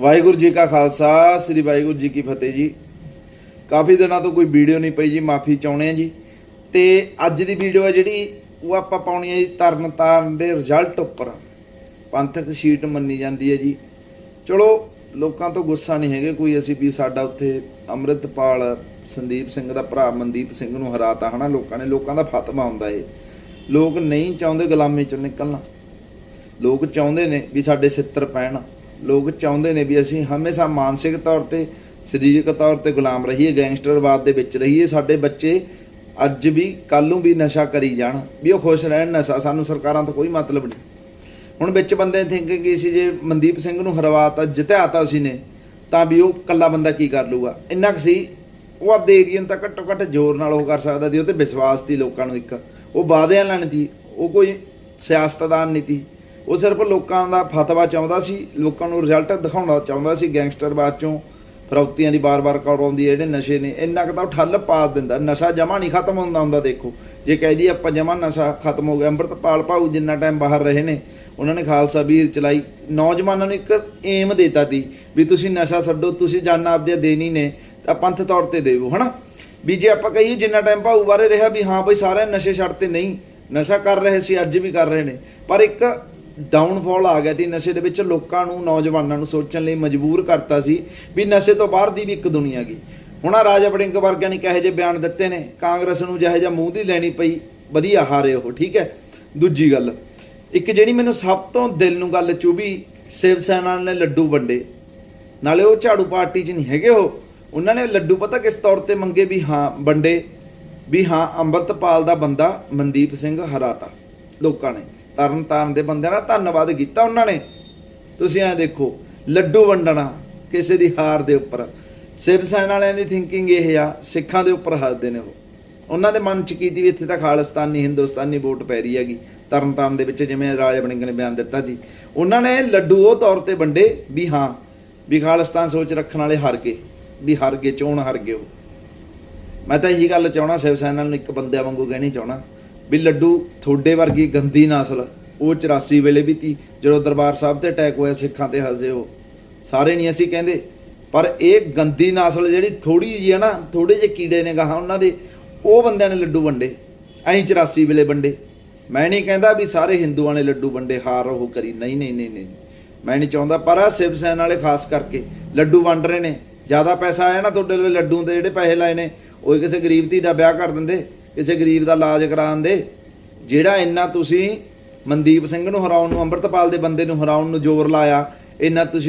ਵਾਹਿਗੁਰੂ ਜੀ ਕਾ ਖਾਲਸਾ, ਸ੍ਰੀ ਵਾਹਿਗੁਰੂ ਜੀ ਕੀ ਫਤਿਹ ਜੀ। ਕਾਫੀ ਦਿਨਾਂ ਤੋਂ ਕੋਈ ਵੀਡੀਓ ਨਹੀਂ ਪਈ ਜੀ, ਮਾਫੀ ਚਾਹੁੰਦੇ ਆ ਜੀ। ਤੇ ਅੱਜ ਦੀ ਵੀਡੀਓ ਹੈ ਜਿਹੜੀ, ਉਹ ਆਪਾਂ ਪਾਉਣੀ ਹੈ ਜੀ ਤਰਨ ਤਾਰਨ ਦੇ ਰਿਜ਼ਲਟ ਉੱਪਰ। ਪੰਥਕ ਸ਼ੀਟ ਮੰਨੀ ਜਾਂਦੀ ਹੈ ਜੀ। ਚਲੋ, ਲੋਕਾਂ ਤੋਂ ਗੁੱਸਾ ਨਹੀਂ ਹੈਗੇ ਕੋਈ, ਅਸੀਂ ਵੀ ਸਾਡਾ ਉੱਥੇ ਅੰਮ੍ਰਿਤਪਾਲ ਸੰਦੀਪ ਸਿੰਘ ਦਾ ਭਰਾ ਮਨਦੀਪ ਸਿੰਘ ਨੂੰ ਹਰਾਤਾ ਹਨਾ ਲੋਕਾਂ ਨੇ। ਲੋਕਾਂ ਦਾ ਫਤਵਾ ਹੁੰਦਾ ਏ ਲੋਕ ਨਹੀਂ ਚਾਹੁੰਦੇ ਗੁਲਾਮੀ ਚੋਂ ਨਿਕਲਣਾ। ਲੋਕ ਚਾਹੁੰਦੇ ਨੇ ਵੀ ਸਾਡੇ ਸਿੱਤਰ ਪੈਣ। ਲੋਕ ਚਾਹੁੰਦੇ ਨੇ ਵੀ ਅਸੀਂ ਹਮੇਸ਼ਾ ਮਾਨਸਿਕ ਤੌਰ ਤੇ, ਸਰੀਰਕ ਤੌਰ ਤੇ ਗੁਲਾਮ ਰਹੀਏ, ਗੈਂਗਸਟਰਵਾਦ ਦੇ ਵਿੱਚ ਰਹੀਏ। ਸਾਡੇ ਬੱਚੇ ਅੱਜ ਵੀ ਕੱਲ ਨੂੰ ਵੀ ਨਸ਼ਾ ਕਰੀ ਜਾਣ, ਵੀ ਉਹ ਖੁਸ਼ ਰਹਿਣ ਨਸ਼ਾ। ਸਾਨੂੰ ਸਰਕਾਰਾਂ ਤੋਂ ਕੋਈ ਮਤਲਬ ਨਹੀਂ। ਹੁਣ ਵਿੱਚ ਬੰਦੇ ਥਿੰਕਿੰਗ ਕੀ ਸੀ ਜੇ ਮਨਦੀਪ ਸਿੰਘ ਨੂੰ ਹਰਵਾਤਾ ਜਿਤਾਤਾ ਸੀ ਨੇ, ਤਾਂ ਵੀ ਉਹ ਕੱਲਾ ਬੰਦਾ ਕੀ ਕਰ ਲੂਗਾ? ਇੰਨਾ ਕੁ ਸੀ, ਉਹ ਆਪਦੇ ਏਰੀਆ ਨੂੰ ਤਾਂ ਘੱਟੋ ਘੱਟ ਜ਼ੋਰ ਨਾਲ ਉਹ ਕਰ ਸਕਦਾ ਸੀ। ਉਹ ਤੇ ਵਿਸ਼ਵਾਸ ਸੀ ਲੋਕਾਂ ਨੂੰ ਇੱਕ। ਉਹ ਵਾਅਦਿਆਂ ਨਾਲ ਨਹੀਂ ਸੀ। ਉਹ ਕੋਈ ਸਿਆਸਤਦਾਨ ਨਹੀਂ ਸੀ। ਉਹ ਸਿਰਫ ਲੋਕਾਂ ਦਾ ਫਤਵਾ ਚਾਹੁੰਦਾ ਸੀ, ਲੋਕਾਂ ਨੂੰ ਰਿਜ਼ਲਟ ਦਿਖਾਉਣਾ ਚਾਹੁੰਦਾ ਸੀ ਗੈਂਗਸਟਰ ਬਾਅਦ ਚੋਂ ਫਰੌਤੀਆਂ ਦੀ ਬਾਰ-ਬਾਰ ਕਰਾਉਂਦੀ ਜਿਹੜੇ ਨਸ਼ੇ ਨੇ, ਇੰਨਾ ਕੁ ਤਾਂ ਉਹ ਠੱਲ ਪਾ ਦਿੰਦਾ, ਨਸ਼ਾ ਜਮਾ ਨਹੀਂ ਖਤਮ ਹੁੰਦਾ ਹੁੰਦਾ, ਦੇਖੋ। ਜੇ ਕਹਿ ਜੀ ਆਪਾਂ ਜਮਾ ਨਸ਼ਾ ਖਤਮ ਹੋ ਗਿਆ, ਅੰਮ੍ਰਿਤਪਾਲ ਭਾਊ ਜਿੰਨਾ ਟਾਈਮ ਬਾਹਰ ਰਹੇ ਨੇ, ਉਹਨਾਂ ਨੇ ਖਾਲਸਾ ਵੀਰ ਚਲਾਈ, ਨੌਜਵਾਨਾਂ ਨੂੰ ਇੱਕ ਏਮ ਦੇਤਾ ਸੀ ਵੀ ਤੁਸੀਂ ਨਸ਼ਾ ਛੱਡੋ, ਤੁਸੀਂ ਜਾਨ ਆਪਦੇ ਦੇਣੀ ਨੇ, ਤਾਂ ਪੰਥ ਤੌਰ ਤੇ ਦੇਵੋ, ਹਨਾ? ਵੀ ਜੇ ਆਪਾਂ ਕਹੀਏ ਜਿੰਨਾ ਟਾਈਮ ਭਾਊ ਬਾਰੇ ਰਿਹਾ ਵੀ ਹਾਂ ਬਈ ਸਾਰੇ ਨਸ਼ੇ ਛੱਡਤੇ, ਨਹੀਂ, ਨਸ਼ਾ ਕਰ ਰਹੇ ਸੀ, ਅੱਜ ਵੀ ਕਰ ਰਹੇ ਨੇ, ਪਰ ਇੱਕ ਡਾਊਨਫਾਲ ਆ ਗਿਆ ਸੀ, ਨਸ਼ੇ ਦੇ ਵਿੱਚ ਲੋਕਾਂ ਨੂੰ, ਨੌਜਵਾਨਾਂ ਨੂੰ ਸੋਚਣ ਲਈ ਮਜਬੂਰ ਕਰਤਾ ਸੀ ਵੀ ਨਸ਼ੇ ਤੋਂ ਬਾਹਰ ਦੀ ਵੀ ਇੱਕ ਦੁਨੀਆ ਗਈ ਹੁਣ ਆ ਰਾਜਾ ਵੜਿੰਗ ਵਰਗਿਆਂ ਨੇ ਕਹੇ ਜੇ ਬਿਆਨ ਦਿੱਤੇ ਨੇ, ਕਾਂਗਰਸ ਨੂੰ ਜਿਹੇ ਜਿਹਾ ਮੂੰਹ ਦੀ ਲੈਣੀ ਪਈ, ਵਧੀਆ ਹਾਰੇ ਉਹ, ਠੀਕ ਹੈ? ਦੂਜੀ ਗੱਲ, ਇੱਕ ਜਿਹੜੀ ਮੈਨੂੰ ਸਭ ਤੋਂ ਦਿਲ ਨੂੰ ਗੱਲ ਚੁਭੀ ਸ਼ਿਵ ਸੈਨਾ ਨੇ ਲੱਡੂ ਵੰਡੇ, ਨਾਲੇ ਉਹ ਝਾੜੂ ਪਾਰਟੀ 'ਚ ਨਹੀਂ ਹੈਗੇ ਉਹ, ਉਹਨਾਂ ਨੇ ਲੱਡੂ ਪਤਾ ਕਿਸ ਤੌਰ ਤੇ ਮੰਗੇ ਵੀ ਹਾਂ, ਵੰਡੇ, ਵੀ ਹਾਂ, ਅੰਮ੍ਰਿਤਪਾਲ ਦਾ ਬੰਦਾ ਮਨਦੀਪ ਸਿੰਘ ਹਰਾਤਾ, ਲੋਕਾਂ ਨੇ। ਤਰਨ ਤਾਰਨ ਦੇ ਬੰਦਿਆਂ ਦਾ ਧੰਨਵਾਦ ਕੀਤਾ ਉਹਨਾਂ ਨੇ। ਤੁਸੀਂ ਐ ਦੇਖੋ, ਲੱਡੂ ਵੰਡਣਾ ਕਿਸੇ ਦੀ ਹਾਰ ਦੇ ਉੱਪਰ। ਸ਼ਿਵ ਸੈਨਾ ਵਾਲਿਆਂ ਦੀ ਥਿੰਕਿੰਗ ਇਹ ਆ, ਸਿੱਖਾਂ ਦੇ ਉੱਪਰ ਹੱਸਦੇ ਨੇ ਉਹ। ਉਹਨਾਂ ਦੇ ਮਨ ਚ ਕੀਤੀ ਵੀ ਇੱਥੇ ਤਾਂ ਖਾਲਿਸਤਾਨੀ, ਹਿੰਦੁਸਤਾਨੀ ਵੋਟ ਪੈ ਰਹੀ ਹੈਗੀ। ਤਰਨ ਤਾਰਨ ਦੇ ਵਿੱਚ ਜਿਵੇਂ ਰਾਜਾ ਵੜਿੰਗ ਨੇ ਬਿਆਨ ਦਿੱਤਾ ਜੀ। ਉਹਨਾਂ ਨੇ ਲੱਡੂ ਉਹ ਤੌਰ ਤੇ ਵੰਡੇ ਵੀ ਹਾਂ, ਵੀ ਖਾਲਿਸਤਾਨ ਸੋਚ ਰੱਖਣ ਵਾਲੇ ਹਾਰ ਗਏ, ਵੀ ਹਾਰ ਗਏ, ਚੋਣ ਹਾਰ ਗਏ ਉਹ। ਮੈਂ ਤਾਂ ਇਹੀ ਗੱਲ ਚਾਹਣਾ ਸ਼ਿਵ ਸੈਨਾ ਨੂੰ ਇੱਕ ਬੰਦਿਆਂ ਵਾਂਗੂ ਕਹਿਣੀ ਚਾਹਣਾ ਵੀ ਲੱਡੂ ਥੋੜੇ ਵਰਗੀ ਗੰਦੀ ਨਸਲ ਉਹ 84 ਵੇਲੇ ਵੀ ਤੀ ਜਦੋਂ ਦਰਬਾਰ ਸਾਹਿਬ ਤੇ ਅਟੈਕ ਹੋਇਆ, ਸਿੱਖਾਂ ਤੇ ਹੱਸਦੇ ਉਹ ਸਾਰੇ ਨਹੀਂ ਅਸੀਂ ਕਹਿੰਦੇ, ਪਰ ਇਹ ਗੰਦੀ ਨਸਲ ਜਿਹੜੀ ਥੋੜੀ ਜਿਹੀ ਹੈ ਨਾ ਥੋੜੇ ਜਿਹੇ ਕੀੜੇ ਨੇ ਗਾਹਾਂ ਉਹਨਾਂ ਦੇ, ਉਹ ਬੰਦਿਆਂ ਨੇ ਲੱਡੂ ਵੰਡੇ। ਐਂ 84 ਵੇਲੇ ਵੰਡੇ। ਮੈਂ ਨਹੀਂ ਕਹਿੰਦਾ ਵੀ ਸਾਰੇ ਹਿੰਦੂਆਂ ਨੇ ਲੱਡੂ ਵੰਡੇ, ਹਾਰ ਉਹ ਕਰੀ। ਨਹੀਂ ਨਹੀਂ ਨਹੀਂ ਨਹੀਂ। ਮੈਂ ਨਹੀਂ ਚਾਹੁੰਦਾ, ਪਰ ਆ ਸ਼ਿਵ ਸੈਨ ਵਾਲੇ ਖਾਸ ਕਰਕੇ ਲੱਡੂ ਵੰਡ ਰਹੇ ਨੇ। ਜ਼ਿਆਦਾ ਪੈਸਾ ਆਇਆ ਨਾ ਤੁਹਾਡੇ ਲਈ ਲੱਡੂ ਦੇ ਜਿਹੜੇ ਪੈਸੇ ਲਾਏ ਨੇ, ਉਹ ਕਿਸੇ ਗਰੀਬ ਧੀ ਦਾ ਵਿਆਹ ਕਰ ਦਿੰਦੇ। ਕਿਸੇ ਗਰੀਬ ਦਾ ਇਲਾਜ ਕਰਾਉਣ ਦੇ, ਜਿਹੜਾ ਇੰਨਾ ਤੁਸੀਂ ਮਨਦੀਪ ਸਿੰਘ ਨੂੰ ਹਰਾਉਣ ਨੂੰ, ਅੰਮ੍ਰਿਤਪਾਲ ਦੇ ਬੰਦੇ ਨੂੰ ਹਰਾਉਣ ਨੂੰ ਜ਼ੋਰ ਲਾਇਆ, ਇੰਨਾ ਤੁਸੀਂ